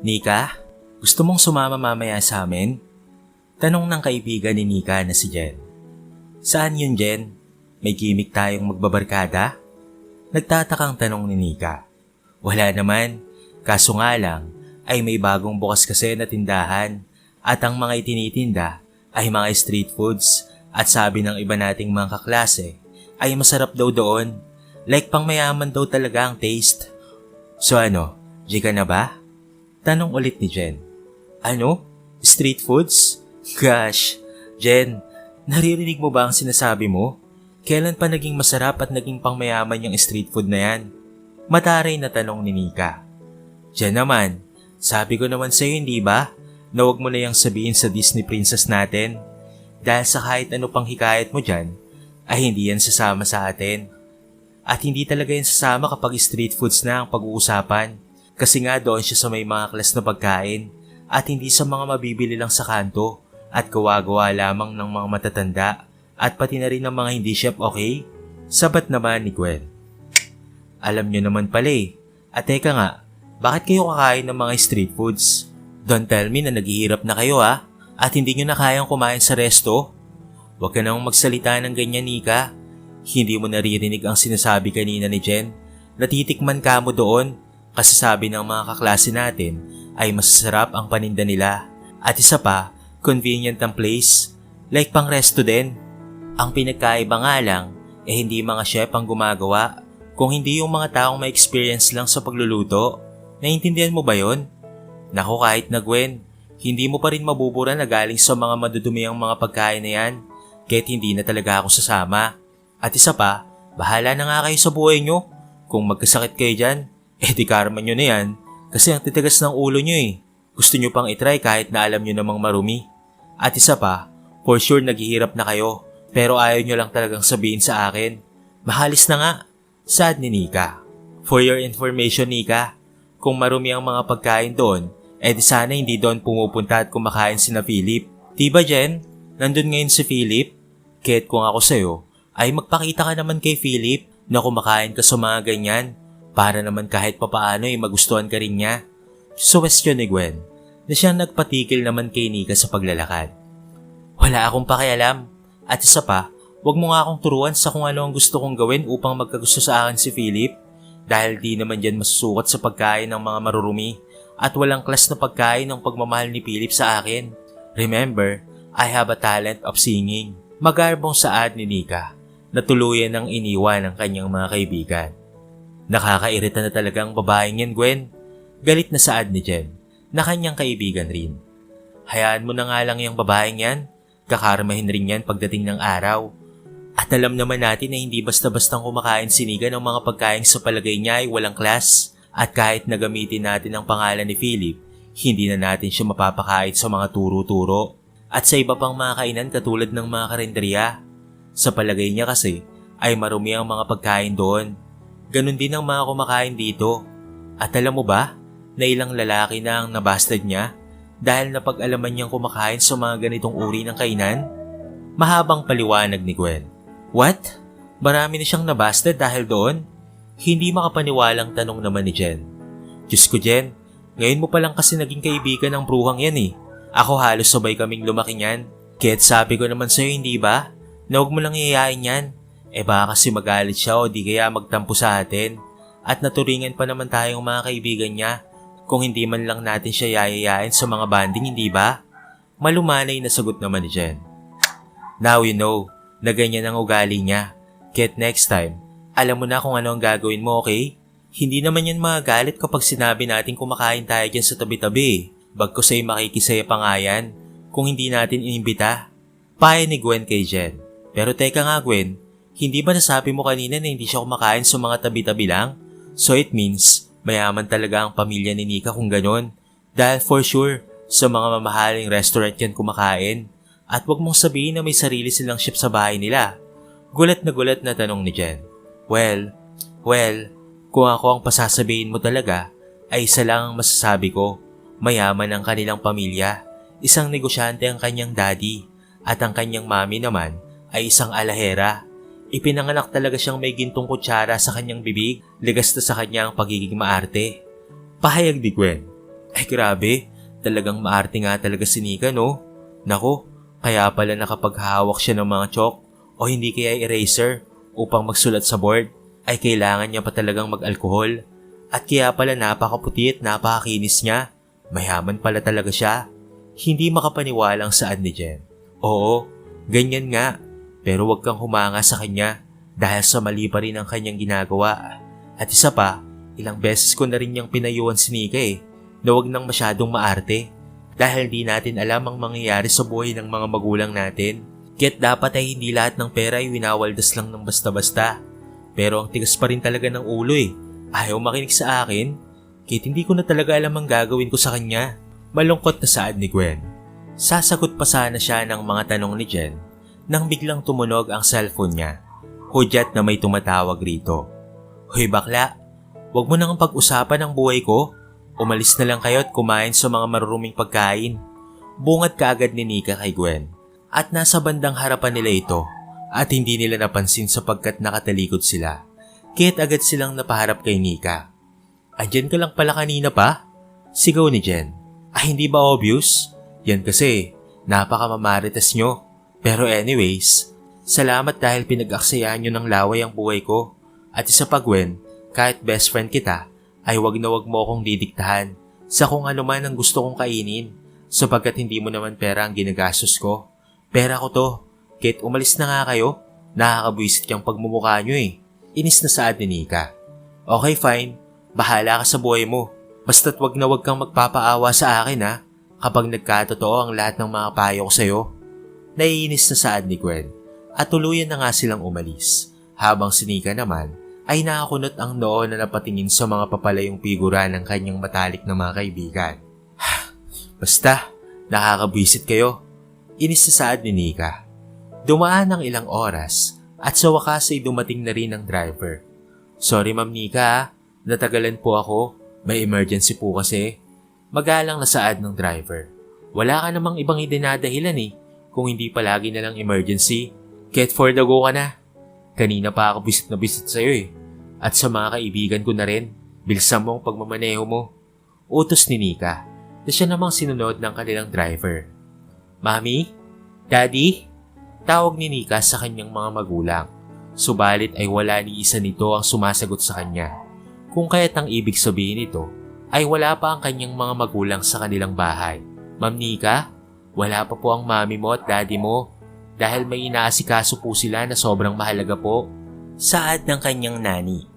Nika, gusto mong sumama mamaya sa amin? Tanong ng kaibigan ni Nika na si Jen. Saan yun, Jen? May gimmick tayong magbabarkada? Nagtatakang tanong ni Nika. Wala naman, kaso nga lang ay may bagong bukas kasi na tindahan at ang mga itinitinda ay mga street foods at sabi ng iba nating mga kaklase ay masarap daw doon. Like pang mayaman daw talaga ang taste. So ano, ka na ba? Tanong ulit ni Jen. Ano? Street foods? Gosh, Jen, naririnig mo ba ang sinasabi mo? Kailan pa naging masarap at naging pangmayaman yung street food na yan? Mataray na tanong ni Nika. Jen naman, sabi ko naman sa'yo hindi ba? Na huwag mo na yung sabihin sa Disney princess natin. Dahil sa kahit ano pang hikayat mo dyan, ay hindi yan sasama sa atin. At hindi talaga yan sasama kapag street foods na ang pag-uusapan. Kasi nga doon siya sa may mga klas na pagkain at hindi sa mga mabibili lang sa kanto at gawa-gawa lamang ng mga matatanda at pati na rin ng mga hindi chef okay? Sabat naman ni Gwen. Alam nyo naman pala eh. At teka nga, bakit kayo kakain ng mga street foods? Don't tell me na naghihirap na kayo ha at hindi nyo na kayang kumain sa resto? Huwag ka nang magsalita ng ganyan, Nika. Hindi mo naririnig ang sinasabi kanina ni Jen. Natitikman ka mo doon kasi sabi ng mga kaklase natin ay masasarap ang paninda nila. At isa pa, convenient ang place. Like pang resto din. Ang pinagkaiba nga lang, eh hindi mga chef ang gumagawa, kung hindi yung mga taong may experience lang sa pagluluto. Naiintindihan mo ba yon? Naku kahit na Gwen, hindi mo pa rin mabubura na galing sa mga madudumi ang mga pagkain na yan, kahit hindi na talaga ako sasama. At isa pa, bahala na nga kayo sa buhay nyo. Kung magkasakit kayo dyan, eh di karma nyo na yan, kasi ang titigas ng ulo nyo eh. Gusto nyo pang itry kahit na alam nyo namang marumi. At isa pa, for sure naghihirap na kayo, pero ayaw nyo lang talagang sabihin sa akin. Mahalis na nga. Sad ni Nika. For your information, Nika, kung marumi ang mga pagkain doon, eh di sana hindi doon pumupunta at kumakain si na Philip. Diba Jen? Nandun ngayon si Philip? Kahit kung ako sa'yo, ay magpakita ka naman kay Philip na kumakain ka sa mga ganyan para naman kahit papaano ay magustuhan ka rin niya. Suwestyon ni Gwen na siyang nagpatigil naman kay Nika sa paglalakad. Wala akong pakialam. At isa pa, wag mo nga akong turuan sa kung ano ang gusto kong gawin upang magkagusto sa akin si Philip dahil di naman dyan masusukat sa pagkain ng mga marurumi at walang klas na pagkain ng pagmamahal ni Philip sa akin. Remember, I have a talent of singing. Magarbong saad ni Nika na tuluyan ng iniwan ng kanyang mga kaibigan. Nakakairita na talagang babaeng yan, Gwen. Galit na saad ni Jen na kanyang kaibigan rin. Hayaan mo na nga lang yung babaeng yan. Kakarmahin rin yan pagdating ng araw. At alam naman natin na hindi basta-bastang kumakain si Nika ng mga pagkain sa palagay niya ay walang class. At kahit nagamitin natin ang pangalan ni Philip, hindi na natin siya mapapakait sa mga turo-turo. At sa iba pang mga kainan katulad ng mga karinderya. Sa palagay niya kasi, ay marumi ang mga pagkain doon. Ganon din ang mga kumakain dito. At alam mo ba, na ilang lalaki na ang nabastard niya dahil napag-alaman niyang kumakain sa mga ganitong uri ng kainan? Mahabang paliwanag ni Gwen. What? Marami na siyang nabastard dahil doon? Hindi makapaniwalang tanong naman ni Jen. Diyos ko Jen, ngayon mo pa lang kasi naging kaibigan ng bruhang yan eh. Ako halos sabay kaming lumaki niyan. Kaya't sabi ko naman sa'yo hindi ba? Na huwag mo lang iyayain yan. Eh baka kasi magalit siya o di kaya magtampo sa atin. At naturingan pa naman tayong mga kaibigan niya kung hindi man lang natin siya yayayain sa mga banding, hindi ba? Malumanay na sagot naman ni Jen. Now you know na ganyan ang ugali niya. Kaya't next time, alam mo na kung ano ang gagawin mo, okay? Hindi naman yan magalit kapag sinabi natin kumakain tayo dyan sa tabi-tabi. Bagko sa'yo makikisaya pa nga yan kung hindi natin inimbita. Paya ni Gwen kay Jen. Pero teka nga Gwen, hindi ba nasabi mo kanina na hindi siya kumakain sa mga tabi-tabi lang? So it means, mayaman talaga ang pamilya ni Nika kung ganon. Dahil for sure, sa mga mamahaling restaurant yan kumakain. At wag mong sabihin na may sarili silang chef sa bahay nila. Gulat na gulat na tanong ni Jen. Well, well, kung ako ang pasasabihin mo talaga, ay isa lang ang masasabi ko. Mayaman ang kanilang pamilya. Isang negosyante ang kanyang daddy. At ang kanyang mami naman ay isang alahera. Ipinanganak talaga siyang may gintong kutsara sa kanyang bibig, ligas na sa kanyang pagiging maarte. Pahayag ni Gwen. Ay grabe, talagang maarte nga talaga si Nika no? Nako, kaya pala nakapaghawak siya ng mga chalk o hindi kaya eraser upang magsulat sa board ay kailangan niya pa talagang mag-alkohol. At kaya pala napakaputi at napakakinis niya. Mayaman pala talaga siya. Hindi makapaniwalang saan ni Jen. Oo, ganyan nga. Pero wag kang humanga sa kanya dahil sa mali pa rin ang kanyang ginagawa. At isa pa, ilang beses ko na rin niyang pinayuan si Nika eh, na wag nang masyadong maarte. Dahil di natin alam ang mangyayari sa buhay ng mga magulang natin. Kaya't dapat ay hindi lahat ng pera ay winawaldas lang ng basta-basta. Pero ang tigas pa rin talaga ng ulo eh. Ayaw makinig sa akin. Kaya't hindi ko na talaga alam ang gagawin ko sa kanya. Malungkot na saad ni Gwen. Sasagot pa sana siya ng mga tanong ni Jen nang biglang tumunog ang cellphone niya. Hudyat na may tumatawag rito. Hoy bakla, wag mo nang pag-usapan ang buhay ko. Umalis na lang kayo at kumain sa mga maruruming pagkain. Bungad ka agad ni Nika kay Gwen. At nasa bandang harapan nila ito at hindi nila napansin sapagkat nakatalikod sila. Kaya't agad silang napaharap kay Nika. Andyan ka lang pala kanina pa? Sigaw ni Jen. Ay hindi ba obvious? Yan kasi, napakamamaritas nyo. Pero anyways, salamat dahil pinag-aksayahan nyo ng laway ang buhay ko. At isa pa Gwen, kahit best friend kita, ay wag na wag mo akong didiktahan sa kung ano man ang gusto kong kainin sapagkat hindi mo naman pera ang ginagastos ko. Pera ko to, kahit umalis na nga kayo, nakakabwisit yung pagmumukha nyo eh. Inis na saad ni Nika. Okay fine, bahala ka sa buhay mo. Basta't wag na wag kang magpapaawa sa akin ha kapag nagkatotoo ang lahat ng mga payo ko sa'yo. Naiinis na saad ni Gwen at tuluyan na nga silang umalis habang si Nika naman ay nakakunot ang noo na napatingin sa mga papalayong figura ng kanyang matalik na mga kaibigan. Basta, nakakabwisit kayo. Inis na saad ni Nika. Dumaan ng ilang oras at sa wakas ay dumating na rin ang driver. Sorry Ma'am Nika, ah. natagalan po ako. May emergency po kasi. Magalang na saad ng driver. Wala ka namang ibang idinadahilan eh, kung hindi palagi na lang emergency. Get for the go ka na. Kanina pa ako bisit na bisit sa'yo eh. At sa mga kaibigan ko na rin, bilisan mo ang pagmamaneho mo. Utos ni Nika na siya namang sinunod ng kanilang driver. Mami? Daddy? Tawag ni Nika sa kanyang mga magulang. Subalit ay wala ni isa nito ang sumasagot sa kanya. Kung kaya't ang ibig sabihin nito ay wala pa ang kanyang mga magulang sa kanilang bahay. Ma'am Nika, wala pa po ang mami mo at daddy mo dahil may inaasikaso po sila na sobrang mahalaga po. Saad ng kanyang nani.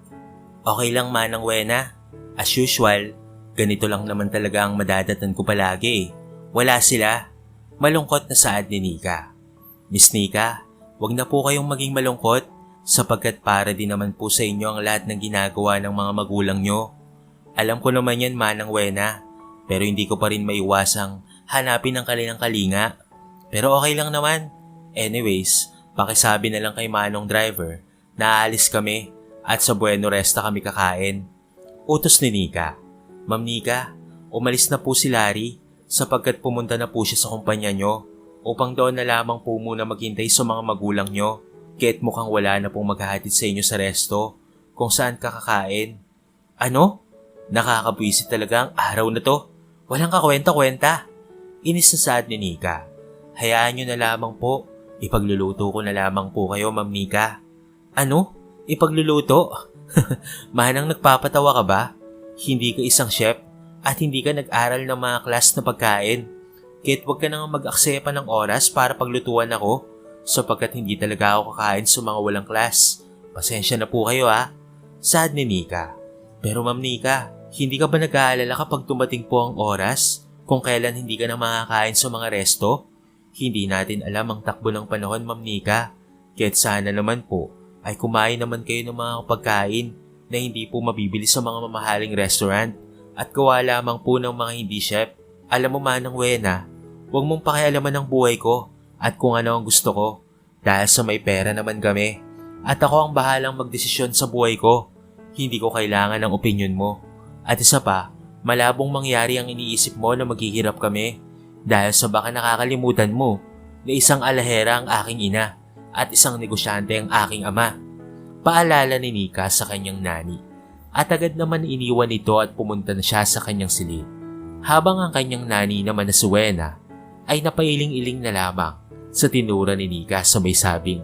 Okay lang manang Wena. As usual, ganito lang naman talaga ang madadatan ko palagi eh. Wala sila. Malungkot na saad ni Nika. Miss Nika, wag na po kayong maging malungkot sapagkat para din naman po sa inyo ang lahat ng ginagawa ng mga magulang nyo. Alam ko naman yan manang Wena, pero hindi ko pa rin maiwasang hanapin ang kanilang kalinga. Pero okay lang naman. Anyways, pakisabi na lang kay Manong Driver na aalis kami at sa Bueno Resta kami kakain. Utos ni Nika. Ma'am Nika, umalis na po si Larry sapagkat pumunta na po siya sa kumpanya nyo upang doon na lamang po muna maghintay sa mga magulang nyo. Kaya't mukhang wala na pong maghahatid sa inyo sa resto kung saan kakakain. Ano? Nakakabwisit talaga ang araw na to. Walang kakwenta-kwenta. Inis na saad ni Nika. Hayaan nyo na lamang po. Ipagluluto ko na lamang po kayo, Ma'am Nika. Ano? Ipagluluto? Manang nagpapatawa ka ba? Hindi ka isang chef at hindi ka nag-aral ng mga class na pagkain. Kahit huwag ka nang mag-aksepa ng oras para paglutuan ako sapagkat hindi talaga ako kakain sa mga walang class. Pasensya na po kayo ha. Sad ni Nika. Pero Ma'am Nika, hindi ka ba nag-aalala kapag tumating po ang oras kung kailan hindi ka na makakain sa mga resto? Hindi natin alam ang takbo ng panahon, Ma'am Nika. Kaya't sana naman po ay kumain naman kayo ng mga pagkain na hindi po mabibili sa mga mamahaling restaurant at gawa lamang po ng mga hindi chef. Alam mo manang Wena, huwag mong pakialaman ang buhay ko at kung ano ang gusto ko dahil sa may pera naman kami. At ako ang bahalang magdesisyon sa buhay ko. Hindi ko kailangan ng opinion mo. At isa pa, malabong mangyari ang iniisip mo na maghihirap kami dahil sa baka nakakalimutan mo na isang alahera ang aking ina at isang negosyante ang aking ama. Paalala ni Nika sa kanyang nani at agad naman iniwan ito at pumunta na siya sa kanyang silid. Habang ang kanyang nani naman na si Wena ay napailing-iling na lamang sa tinura ni Nika sa may sabing,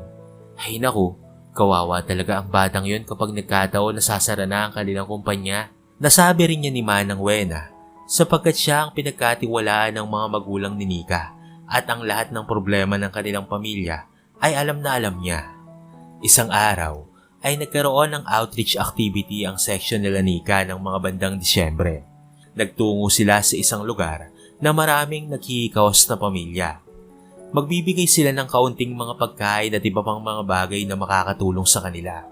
Ay naku, kawawa talaga ang batang yon kapag nagkataon na sasara na ang kanilang kumpanya. Nasabi rin niya ni Manang Wena sapagkat siya ang pinagkatiwalaan ng mga magulang ni Nika at ang lahat ng problema ng kanilang pamilya ay alam na alam niya. Isang araw ay nagkaroon ng outreach activity ang section nila Nika ng mga bandang Disyembre. Nagtungo sila sa isang lugar na maraming naghihikaos na pamilya. Magbibigay sila ng kaunting mga pagkain at iba pang mga bagay na makakatulong sa kanila.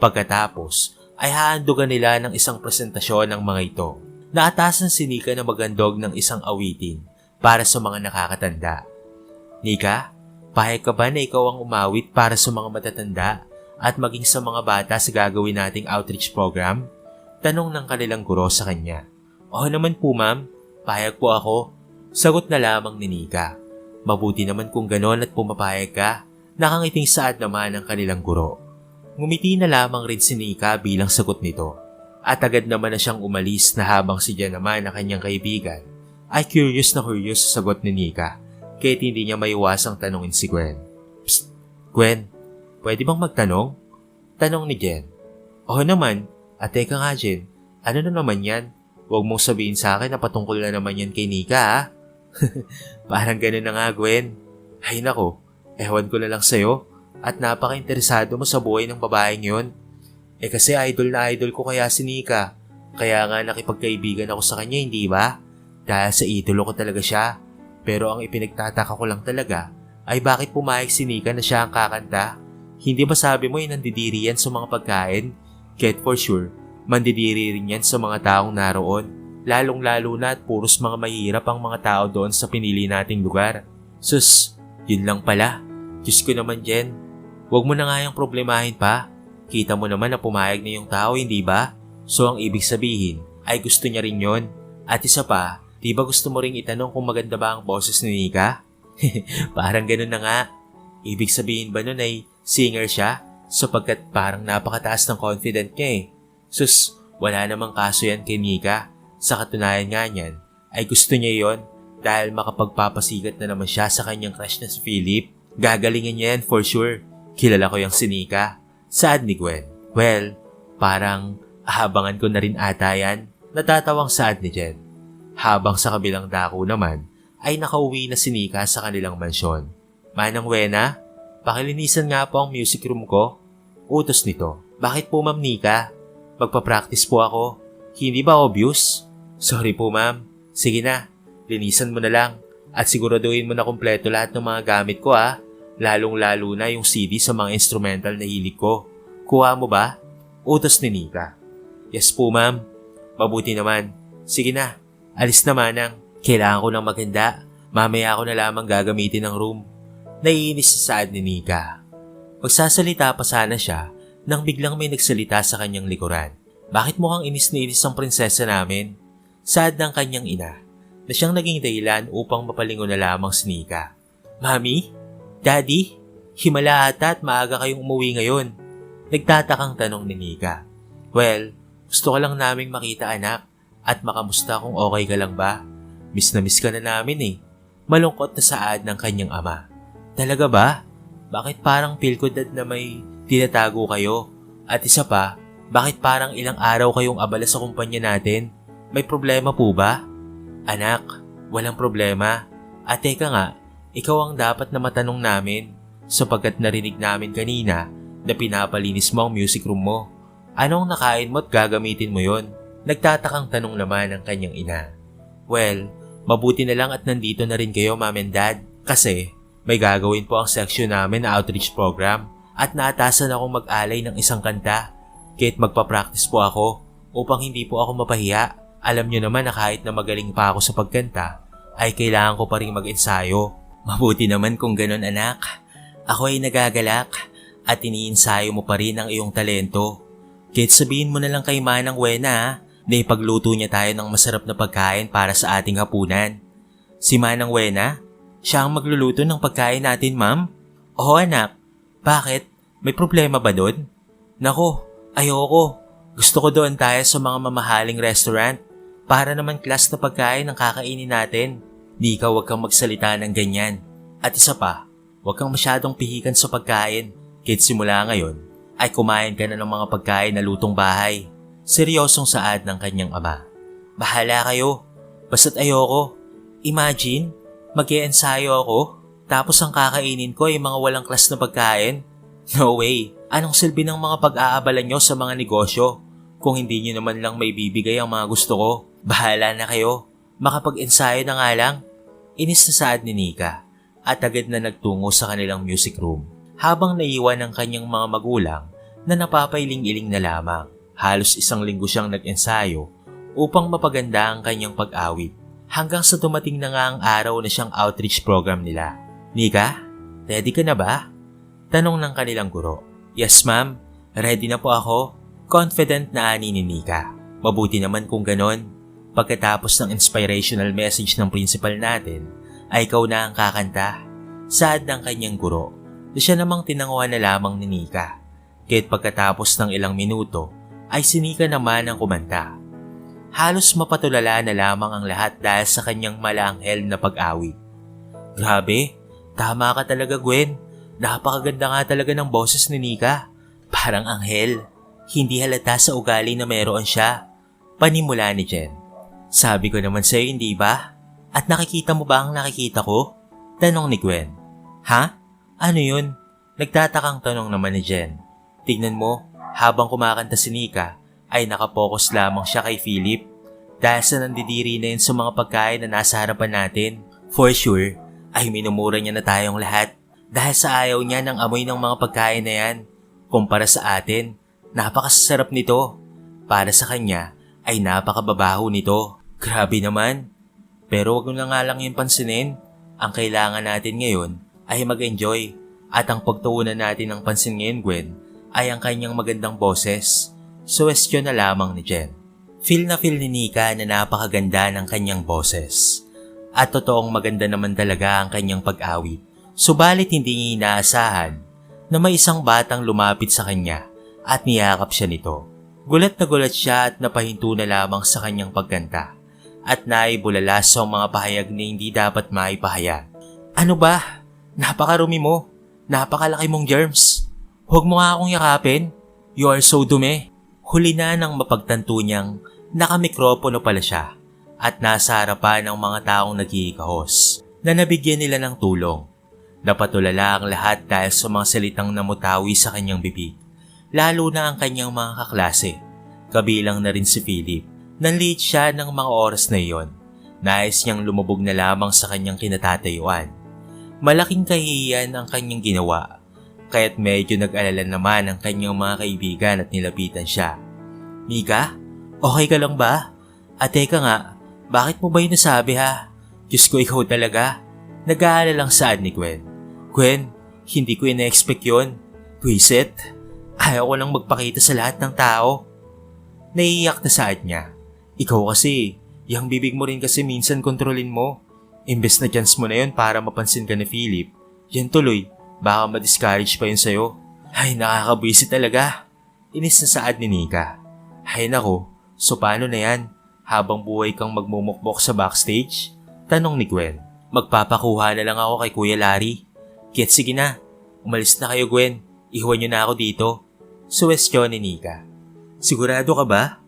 Pagkatapos ay haandugan nila ng isang presentasyon ng mga ito. Naatasan si Nika na magandog ng isang awitin para sa mga nakakatanda. Nika, pahayag ka ba na ikaw ang umawit para sa mga matatanda at maging sa mga bata sa gagawin nating outreach program? Tanong ng kanilang guro sa kanya. Oo naman po ma'am, pahayag po ako. Sagot na lamang ni Nika. Mabuti naman kung ganon at pumapayag ka. Nakangiting saad naman ang kanilang guro. Ngumiti na lamang rin si Nika bilang sagot nito. At agad naman na siyang umalis na habang si Jan naman na kanyang kaibigan ay curious na curious sa sagot ni Nika kahit hindi niya maiwasang tanungin si Gwen. Psst, Gwen, pwede bang magtanong? Tanong ni Jen. Oo naman, at teka nga Jen, ano na naman yan? Huwag mong sabihin sa akin na patungkol na naman yan kay Nika ha? Parang ganun na nga Gwen. Ay nako, ewan ko na lang sa'yo at napaka-interesado mo sa buhay ng babaeng yon. Eh kasi idol na idol ko kaya si Nika. Kaya nga nakipagkaibigan ako sa kanya, hindi ba? Dahil sa idolo ko talaga siya. Pero ang ipinagtataka ko lang talaga ay bakit pumayag si Nika na siya ang kakanta? Hindi ba sabi mo ay nandidiri yan sa mga pagkain? Get for sure, mandidiri rin yan sa mga taong naroon. Lalong-lalo na at puros mga mahirap ang mga tao doon sa pinili nating lugar. Sus, yun lang pala. Diyos ko naman, Jen. Huwag mo na nga yung problemahin pa. Kita mo naman na pumayag na yung tao, hindi ba? So ang ibig sabihin ay gusto niya rin yon. At isa pa, di ba gusto mo ring itanong kung maganda ba ang boses ni Nika? parang ganun na nga. Ibig sabihin ba nun ay singer siya? Sapagkat parang napakataas ng confident niya eh. Sus, wala namang kaso yan kay Nika. Sa katunayan nga niyan, ay gusto niya yon dahil makapagpapasigat na naman siya sa kanyang crush na si Philip. Gagalingin niya yan for sure. Kilala ko yung si Nika. Saad ni Gwen. Well, parang ahabangan ko na rin ata yan. Natatawang saad ni Jen. Habang sa kabilang dako naman, ay nakauwi na si Nika sa kanilang mansyon. Manang Wena, pakilinisan nga po ang music room ko. Utos nito. Bakit po ma'am Nika? Magpa-practice po ako. Hindi ba obvious? Sorry po ma'am. Sige na, linisan mo na lang. At siguraduhin mo na kumpleto lahat ng mga gamit ko ah. Lalong-lalo na yung CD sa mga instrumental na hilig ko. Kuha mo ba? Utos ni Nika. Yes po ma'am. Mabuti naman. Sige na. Alis na manang. Kailangan ko ng maganda. Mamaya ako na lamang gagamitin ng room. Naiinis sa saad ni Nika. Magsasalita pa sana siya nang biglang may nagsalita sa kanyang likuran. Bakit mukhang inis na inis ang prinsesa namin? Saad ng kanyang ina na siyang naging dahilan upang mapalingon na lamang si Nika. Mami? Daddy, himala ata at maaga kayong umuwi ngayon. Nagtatakang tanong ni Nika. Well, gusto ka lang naming makita anak at makamusta kung okay ka lang ba. Miss na miss ka na namin eh. Malungkot na saad ng kanyang ama. Talaga ba? Bakit parang feel ko dad na may tinatago kayo? At isa pa, bakit parang ilang araw kayong abala sa kumpanya natin? May problema po ba? Anak, walang problema. At teka nga, ikaw ang dapat na matanong namin sapagkat narinig namin kanina na pinapalinis mo ang music room mo. Anong nakain mo at gagamitin mo yon? Nagtatakang tanong naman ng kanyang ina. Well, mabuti na lang at nandito na rin kayo mom and dad kasi may gagawin po ang section namin na outreach program at naatasan akong mag-alay ng isang kanta kahit magpa-practice po ako upang hindi po ako mapahiya. Alam nyo naman na kahit na magaling pa ako sa pagkanta ay kailangan ko pa rin mag-ensayo Mabuti naman kung ganon anak. Ako ay nagagalak at iniinsayo mo pa rin ang iyong talento. Kahit sabihin mo na lang kay Manang Wena na ipagluto niya tayo ng masarap na pagkain para sa ating hapunan. Si Manang Wena, siya ang magluluto ng pagkain natin ma'am? Oo anak, bakit? May problema ba doon? Nako, ayoko. Gusto ko doon tayo sa mga mamahaling restaurant Para naman class na pagkain ang kakainin natin. Nika, huwag kang magsalita ng ganyan. At isa pa, huwag kang masyadong pihikan sa pagkain. Kahit simula ngayon, ay kumain ka na ng mga pagkain na lutong bahay. Seryosong saad ng kanyang ama. Bahala kayo. Basta't ayoko. Imagine, mag ensayo ako, tapos ang kakainin ko ay mga walang klas na pagkain. No way. Anong silbi ng mga pag-aabala nyo sa mga negosyo? Kung hindi nyo naman lang may bibigay ang mga gusto ko, bahala na kayo. Makapag-ensayo na nga lang. Inis na saad ni Nika at agad na nagtungo sa kanilang music room habang naiwan ng kanyang mga magulang na napapailing-iling na lamang. Halos isang linggo siyang nag-ensayo upang mapaganda ang kanyang pag-awit hanggang sa dumating na nga ang araw na siyang outreach program nila. Nika, ready ka na ba? Tanong ng kanilang guro. Yes ma'am, ready na po ako. Confident na ani ni Nika. Mabuti naman kung ganon. Pagkatapos ng inspirational message ng principal natin, ay ikaw na ang kakanta. Saad ng kanyang guro na siya namang tinanguhan na lamang ni Nika. Kahit pagkatapos ng ilang minuto, ay si Nika naman ang kumanta. Halos mapatulala na lamang ang lahat dahil sa kanyang malanghel na pag-awit. Grabe, tama ka talaga Gwen. Napakaganda nga talaga ng boses ni Nika. Parang anghel. Hindi halata sa ugali na meron siya. Panimula ni Jen. Sabi ko naman sa'yo, hindi ba? At nakikita mo ba ang nakikita ko? Tanong ni Gwen. Ha? Ano yun? Nagtatakang tanong naman ni Jen. Tignan mo, habang kumakanta si Nika, ay nakapokus lamang siya kay Philip dahil sa nandidiri na yun sa mga pagkain na nasa harapan natin. For sure, ay minumura niya na tayong lahat dahil sa ayaw niya ng amoy ng mga pagkain na yan. Kumpara sa atin, napakasarap nito. Para sa kanya, ay napakababaho nito. Grabe naman. Pero wag mo na nga lang yung pansinin. Ang kailangan natin ngayon ay mag-enjoy. At ang pagtuunan natin ng pansin ngayon, Gwen, ay ang kanyang magandang boses. Suwestyon na lamang ni Jen. Feel na feel ni Nika na napakaganda ng kanyang boses. At totoong maganda naman talaga ang kanyang pag-awit. Subalit hindi niya inaasahan na may isang batang lumapit sa kanya at niyakap siya nito. Gulat na gulat siya at napahinto na lamang sa kanyang pagkanta at naibulala sa mga pahayag na hindi dapat maipahayag. Ano ba? Napakarumi mo. Napakalaki mong germs. Huwag mo nga akong yakapin. You are so dumi. Huli na nang mapagtanto niyang nakamikropono pala siya at nasa harapan ng mga taong nagkikahos na nabigyan nila ng tulong. Napatulala ang lahat dahil sa mga salitang namutawi sa kanyang bibig, lalo na ang kanyang mga kaklase. Kabilang na rin si Philip. Nanliit siya ng mga oras na iyon. Nais niyang lumubog na lamang sa kanyang kinatatayuan. Malaking kahihiyan ang kanyang ginawa, kaya't medyo nag-alala naman ang kanyang mga kaibigan at nilapitan siya. Mika, okay ka lang ba? At teka nga, bakit mo ba yun nasabi ha? Diyos ko ikaw talaga. Nag-aalala lang saan ni Gwen. Gwen, hindi ko ina-expect yun. Visit, ayaw ko lang magpakita sa lahat ng tao. Naiiyak na saad niya. Ikaw kasi, yung bibig mo rin kasi minsan kontrolin mo. Imbes na chance mo na yun para mapansin ka ni Philip, yan tuloy, baka ma-discourage pa yun sa'yo. Ay, nakakabwisi talaga. Inis na saad ni Nika. Ay nako, so paano na yan? Habang buhay kang magmumukmok sa backstage? Tanong ni Gwen. Magpapakuha na lang ako kay Kuya Larry. Kit sige na, umalis na kayo Gwen. Ihuwan niyo na ako dito. Suwestyon ni Nika. Sigurado ka ba?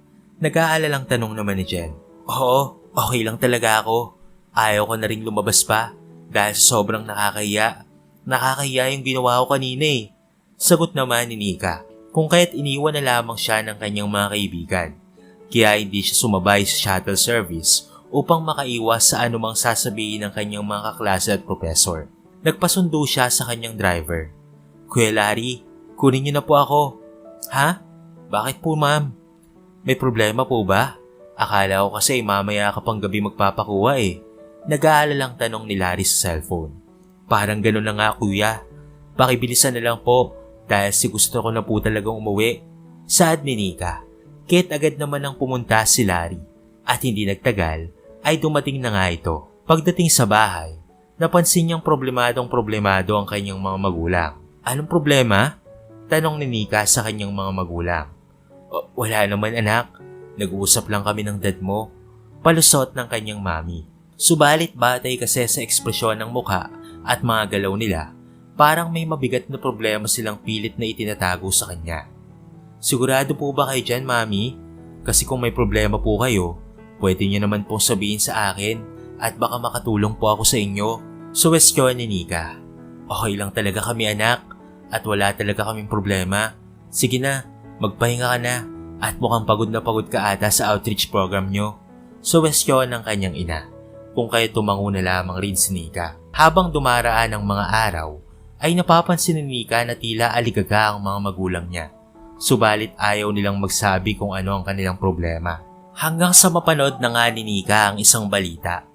Nag-aalalang tanong naman ni Jen. Oo, okay lang talaga ako. Ayaw ko na rin lumabas pa dahil sa sobrang nakakahiya. Nakakahiya yung ginawa ko kanina eh. Sagot naman ni Nika kung kaya't iniwan na lamang siya ng kanyang mga kaibigan. Kaya hindi siya sumabay sa shuttle service upang makaiwas sa anumang sasabihin ng kanyang mga kaklase at professor. Nagpasundo siya sa kanyang driver. Kuya Larry, kunin niyo na po ako. Ha? Bakit po ma'am? May problema po ba? Akala ko kasi mamaya ka pang gabi magpapakuha eh. Nag-aalalang tanong ni Larry sa cellphone. Parang ganun na nga kuya. Pakibilisan na lang po dahil si gusto ko na po talagang umuwi. Saad ni Nika. Kahit agad naman ang pumunta si Larry. At hindi nagtagal ay dumating na nga ito. Pagdating sa bahay, napansin niyang problemadong problemado ang kanyang mga magulang. Anong problema? Tanong ni Nika sa kanyang mga magulang. "O, wala naman anak, nag-uusap lang kami ng dad mo. palusot ng kanyang mami. Subalit batay kasi sa ekspresyon ng mukha at mga galaw nila, parang may mabigat na problema silang pilit na itinatago sa kanya. Sigurado po ba kayo dyan, mami? Kasi kung may problema po kayo, pwede niyo naman pong sabihin sa akin at baka makatulong po ako sa inyo. Suwestyon ni Nika. Okay lang talaga kami anak at wala talaga kaming problema. Sige na, magpahinga ka na at mukhang pagod na pagod ka ata sa outreach program nyo. Suwestyon ng kanyang ina kung kayo tumango na lamang rin si Nika. Habang dumaraan ang mga araw, ay napapansin ni Nika na tila aligaga ang mga magulang niya. Subalit ayaw nilang magsabi kung ano ang kanilang problema. Hanggang sa mapanood na nga ni Nika ang isang balita.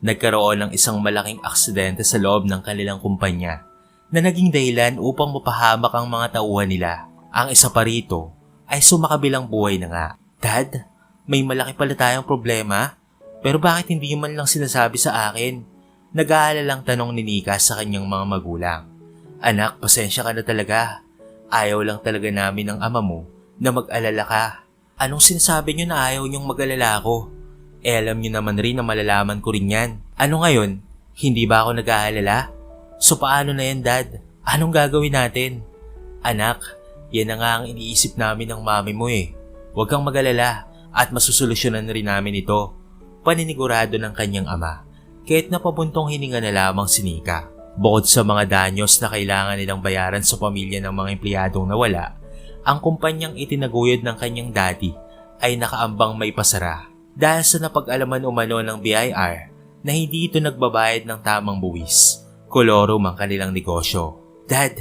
Nagkaroon ng isang malaking aksidente sa loob ng kanilang kumpanya na naging dahilan upang mapahamak ang mga tauhan nila. Ang isa pa rito ay sumakabilang buhay na nga. Dad, may malaki pala tayong problema pero bakit hindi man lang sinasabi sa akin? Nag-aalalang tanong ni Nika sa kanyang mga magulang. Anak, pasensya ka na talaga. Ayaw lang talaga namin ng ama mo na mag-alala ka. Anong sinasabi niyo na ayaw niyong mag-alala ko? Eh alam niyo naman rin na malalaman ko rin yan. Ano ngayon? Hindi ba ako nag-aalala? So paano na yan dad? Anong gagawin natin? Anak, yan na nga ang iniisip namin ng mami mo eh. Huwag kang mag-alala at masusolusyonan rin namin ito. Paninigurado ng kanyang ama. Kahit napabuntong hininga na lamang si Nika. Bukod sa mga danyos na kailangan nilang bayaran sa pamilya ng mga empleyadong nawala, ang kumpanyang itinaguyod ng kanyang daddy ay nakaambang may pasara dahil sa napag-alaman umano ng BIR na hindi ito nagbabayad ng tamang buwis. Kolorum ang kanilang negosyo. Dad,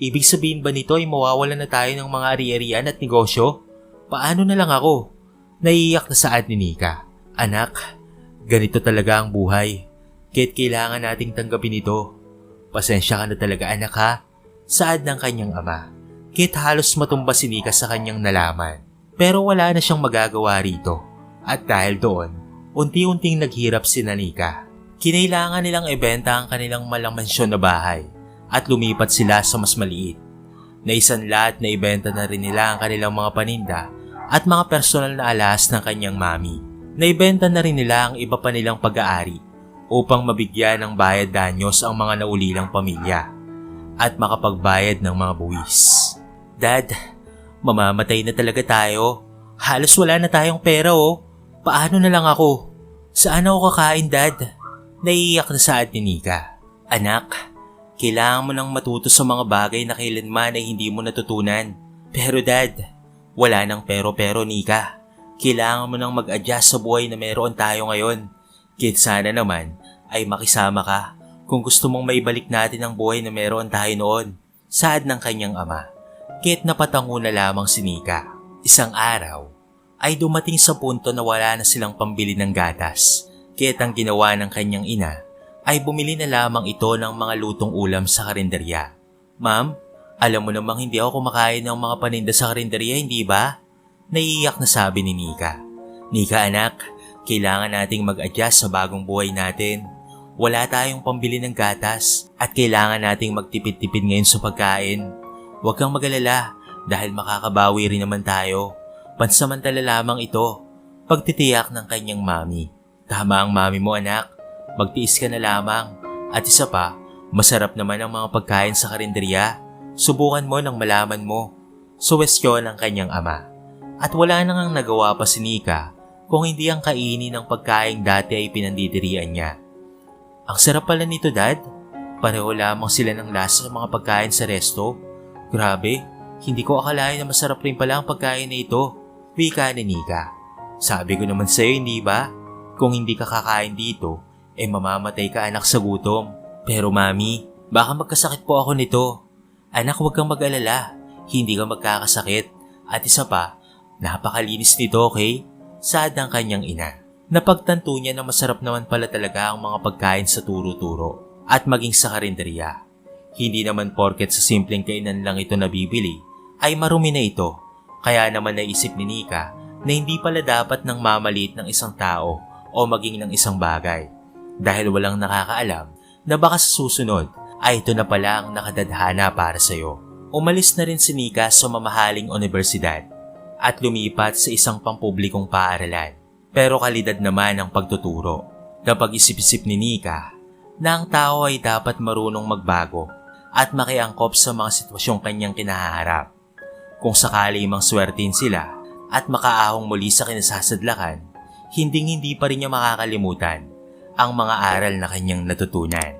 ibig sabihin ba nito ay mawawalan na tayo ng mga ari-arian at negosyo? Paano na lang ako? Naiiyak na saad ni Nika. Anak, ganito talaga ang buhay. Kahit kailangan nating tanggapin ito. Pasensya ka na talaga anak ha. Saad ng kanyang ama. Kahit halos matumba si Nika sa kanyang nalaman. Pero wala na siyang magagawa rito. At dahil doon, unti-unting naghirap si Nanika. Kinailangan nilang ibenta ang kanilang malang mansyon na bahay at lumipat sila sa mas maliit. Naisanla at naibenta na rin nila ang kanilang mga paninda at mga personal na alas ng kanyang mami. Naibenta na rin nila ang iba pa nilang pag-aari upang mabigyan ng bayad danyos ang mga naulilang pamilya at makapagbayad ng mga buwis. Dad, mamamatay na talaga tayo. Halos wala na tayong pera oh. Paano na lang ako? Saan ako kakain, Dad? Naiiyak na saad ni Nika. Anak, kailangan mo nang matuto sa mga bagay na kailanman ay hindi mo natutunan. Pero dad, wala nang pero-pero Nika. Kailangan mo nang mag-adjust sa buhay na meron tayo ngayon. Kit sana naman ay makisama ka kung gusto mong maibalik natin ang buhay na meron tayo noon. Saad ng kanyang ama. Kit napatango na lamang si Nika. Isang araw ay dumating sa punto na wala na silang pambili ng gatas Kaya't ang ginawa ng kanyang ina ay bumili na lamang ito ng mga lutong ulam sa karinderya. Ma'am, alam mo namang hindi ako kumakain ng mga paninda sa karinderya, hindi ba? Naiiyak na sabi ni Nika. Nika anak, kailangan nating mag-adjust sa bagong buhay natin. Wala tayong pambili ng gatas at kailangan nating magtipid-tipid ngayon sa pagkain. Huwag kang magalala dahil makakabawi rin naman tayo. Pansamantala lamang ito, pagtitiyak ng kanyang mami. Tama ang mami mo anak, magtiis ka na lamang. At isa pa, masarap naman ang mga pagkain sa karinderya. Subukan mo nang malaman mo. Suwestyon ang kanyang ama. At wala nang ang nagawa pa si Nika kung hindi ang kainin ng pagkain dati ay pinandidirian niya. Ang sarap pala nito dad. Pareho lamang sila ng lasa sa mga pagkain sa resto. Grabe, hindi ko akalain na masarap rin pala ang pagkain na ito. Wika ni Nika. Sabi ko naman sa'yo, hindi ba? Kung hindi ka kakain dito, eh mamamatay ka anak sa gutom. Pero mami, baka magkasakit po ako nito. Anak, huwag kang mag-alala. Hindi ka magkakasakit. At isa pa, napakalinis nito, okay? Saad ang kanyang ina. Napagtanto niya na masarap naman pala talaga ang mga pagkain sa turo-turo at maging sa karinderya. Hindi naman porket sa simpleng kainan lang ito nabibili, ay marumi na ito. Kaya naman naisip ni Nika na hindi pala dapat nang mamalit ng isang tao o maging ng isang bagay. Dahil walang nakakaalam na baka sa susunod ay ito na pala ang nakadadhana para sa'yo. Umalis na rin si Nika sa mamahaling universidad at lumipat sa isang pampublikong paaralan. Pero kalidad naman ang pagtuturo. Kapag isip-isip ni Nika na ang tao ay dapat marunong magbago at makiangkop sa mga sitwasyong kanyang kinaharap. Kung sakali mang swertin sila at makaahong muli sa kinasasadlakan, hinding-hindi pa rin niya makakalimutan ang mga aral na kanyang natutunan.